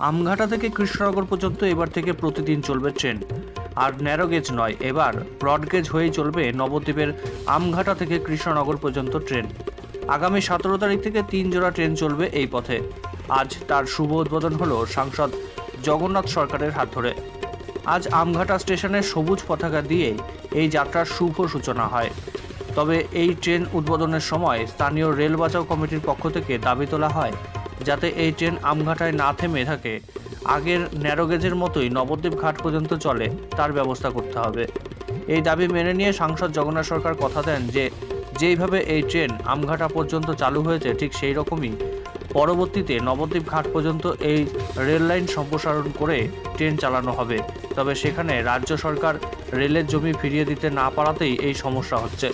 আমঘাটা থেকে কৃষ্ণনগর পর্যন্ত এবার থেকে প্রতিদিন চলবে ট্রেন। আর ন্যারোগেজ নয়, এবার ব্রড গেজ হয়েই চলবে নবদ্বীপের আমঘাটা থেকে কৃষ্ণনগর পর্যন্ত ট্রেন। আগামী সতেরো তারিখ থেকে তিন জোড়া ট্রেন চলবে এই পথে। আজ তার শুভ উদ্বোধন হলো সাংসদ জগন্নাথ সরকারের হাত ধরে। আজ আমঘাটা স্টেশনের সবুজ পতাকা দিয়ে এই যাত্রার শুভ সূচনা হয়। তবে এই ট্রেন উদ্বোধনের সময় স্থানীয় রেল বাঁচাও কমিটির পক্ষ থেকে দাবি তোলা হয় যাতে এই ট্রেন আমঘাটায় না থেমে থাকে। আগের ন্যারোগেজের মতোই নবদ্বীপ ঘাট পর্যন্ত চলে, তার ব্যবস্থা করতে হবে। এই দাবি মেনে নিয়ে সাংসদ জগন্নাথ সরকার কথা দেন যে, যেইভাবে এই ট্রেন আমঘাটা পর্যন্ত চালু হয়েছে, ঠিক সেই রকমই পরবর্তীতে নবদ্বীপ ঘাট পর্যন্ত এই রেল লাইন সম্প্রসারণ করে ট্রেন চালানো হবে। তবে সেখানে রাজ্য সরকার রেলের জমি ফিরিয়ে দিতে না পারাতেই এই সমস্যা হচ্ছে।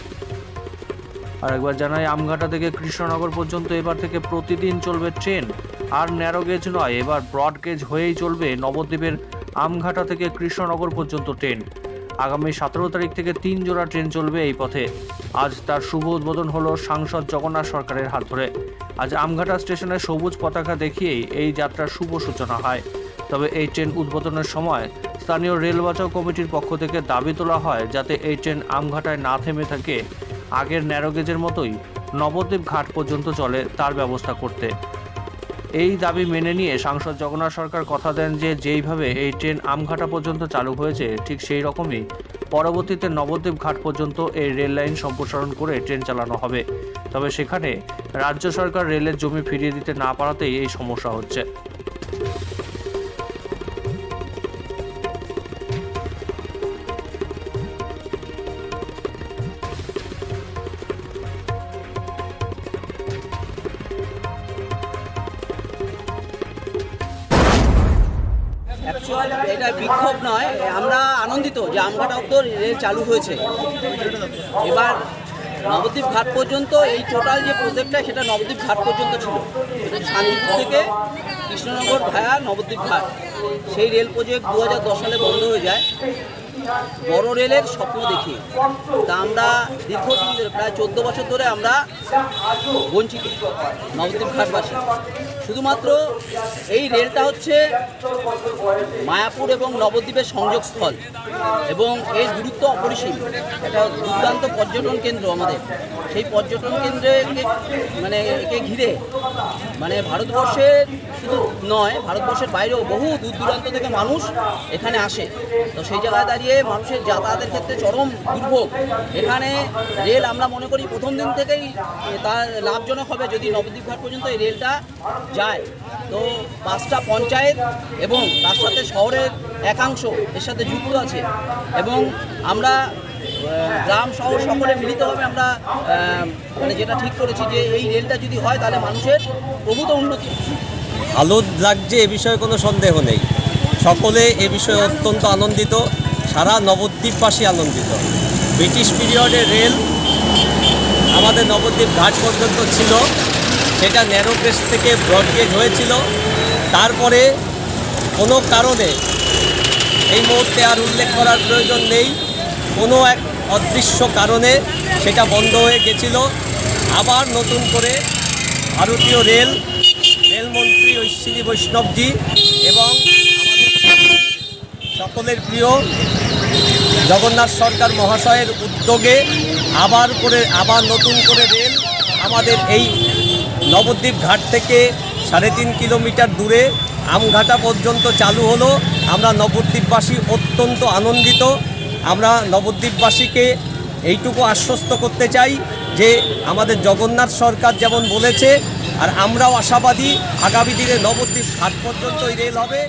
আর একবার জানাই, আমঘাটা থেকে কৃষ্ণনগর পর্যন্ত এবার থেকে প্রতিদিন চলবে ট্রেন। আর ন্যারো গেজ নয়, এবার ব্রড গেজ হয়েই চলবে নবদ্বীপের আমঘাটা থেকে কৃষ্ণনগর পর্যন্ত ট্রেন। আগামী সতেরো তারিখ থেকে তিন জোড়া ট্রেন চলবে এই পথে। আজ তার শুভ উদ্বোধন হলো সাংসদ জগন্নাথ সরকারের হাত ধরে। আজ আমঘাটা স্টেশনে সবুজ পতাকা দেখিয়েই এই যাত্রার শুভ সূচনা হয়। তবে এই ট্রেন উদ্বোধনের সময় স্থানীয় রেল বাঁচাও কমিটির পক্ষ থেকে দাবি তোলা হয়, যাতে এই ট্রেন আমঘাটায় না থেমে থাকে। আগের ন্যারোগেজের মতোই নবদ্বীপ ঘাট পর্যন্ত চলে তার ব্যবস্থা করতে। এই দাবি মেনে নিয়ে সাংসদ জগন্নাথ সরকার কথা দেন যে, যেইভাবে এই ট্রেন আমঘাটা পর্যন্ত চালু হয়েছে, ঠিক সেই রকমই পরবর্তীতে নবদ্বীপ ঘাট পর্যন্ত এই রেল লাইন সম্প্রসারণ করে ট্রেন চালানো হবে। তবে সেখানে রাজ্য সরকার রেলের জমি ফিরিয়ে দিতে না পারাতেই এই সমস্যা হচ্ছে। অ্যাকচুয়াল এটা বিক্ষোভ নয়। আমরা আনন্দিত যে আমঘাটা অব্দ রেল চালু হয়েছে। এবার নবদ্বীপ ঘাট পর্যন্ত এই টোটাল যে প্রজেক্টটা সেটা নবদ্বীপ ঘাট পর্যন্ত ছিল। শান্তিপুর থেকে কৃষ্ণনগর ভায়া নবদ্বীপ ঘাট। সেই রেল প্রজেক্ট দু হাজার দশ সালে বন্ধ হয়ে যায়। বড় রেলের স্বপ্ন দেখি। তা আমরা দীর্ঘদিন ধরে, প্রায় চোদ্দ বছর ধরে আমরা বঞ্চিত নবদ্বীপ ঘাটবাসী। শুধুমাত্র এই রেলটা হচ্ছে মায়াপুর এবং নবদ্বীপের সংযোগস্থল এবং এর গুরুত্ব অপরিসীম। এটা দুর্দান্ত পর্যটন কেন্দ্র আমাদের। সেই পর্যটন কেন্দ্রে মানে একে ঘিরে মানে ভারতবর্ষের শুধু নয়, ভারতবর্ষের বাইরেও বহু দূর দূরান্ত থেকে মানুষ এখানে আসে। তো সেই জায়গায় দাঁড়িয়ে মানুষের যাতায়াতের ক্ষেত্রে চরম দুর্ভোগ। এখানে রেল আমরা মনে করি প্রথম দিন থেকেই তার লাভজনক হবে যদি নবদ্বীপ ঘাট পর্যন্ত এই রেলটা যায়। তো পাঁচটা পঞ্চায়েত এবং তার সাথে শহরের একাংশ এর সাথে যুক্ত আছে এবং আমরা গ্রাম, শহর সকলে মিলিতভাবে আমরা মানে যেটা ঠিক করেছি যে এই রেলটা যদি হয় তাহলে মানুষের প্রভূত উন্নতি। ভালো লাগছে এ বিষয়ে কোনো সন্দেহ নেই। সকলে এ বিষয়ে অত্যন্ত আনন্দিত। সারা নবদ্বীপবাসী আনন্দিত। ব্রিটিশ পিরিয়ডে রেল আমাদের নবদ্বীপ ঘাট পর্যন্ত ছিল। সেটা ন্যারো গেজ থেকে ব্রডগেজ হয়েছিল। তারপরে কোনো কারণে এই মুহূর্তে আর উল্লেখ করার প্রয়োজন নেই। কোনো এক অদৃশ্য কারণে সেটা বন্ধ হয়ে গেছিল। আবার নতুন করে ভারতীয় রেল, রেলমন্ত্রী ঐশ্বিনী বৈষ্ণবজি এবং আমাদের সকলের প্রিয় জগন্নাথ সরকার মহাশয়ের উদ্যোগে আবার করে, আবার নতুন করে রেল আমাদের এই নবদ্বীপ ঘাট থেকে সাড়ে তিন কিলোমিটার দূরে আমঘাটা পর্যন্ত চালু হলো। আমরা নবদ্বীপবাসী অত্যন্ত আনন্দিত। আমরা নবদ্বীপবাসীকে এইটুকু আশ্বস্ত করতে চাই যে আমাদের জগন্নাথ সরকার যেমন বলেছে, আর আমরাও আশাবাদী, আগামী দিনে নবদ্বীপ ঘাট পর্যন্ত এই রেল হবে।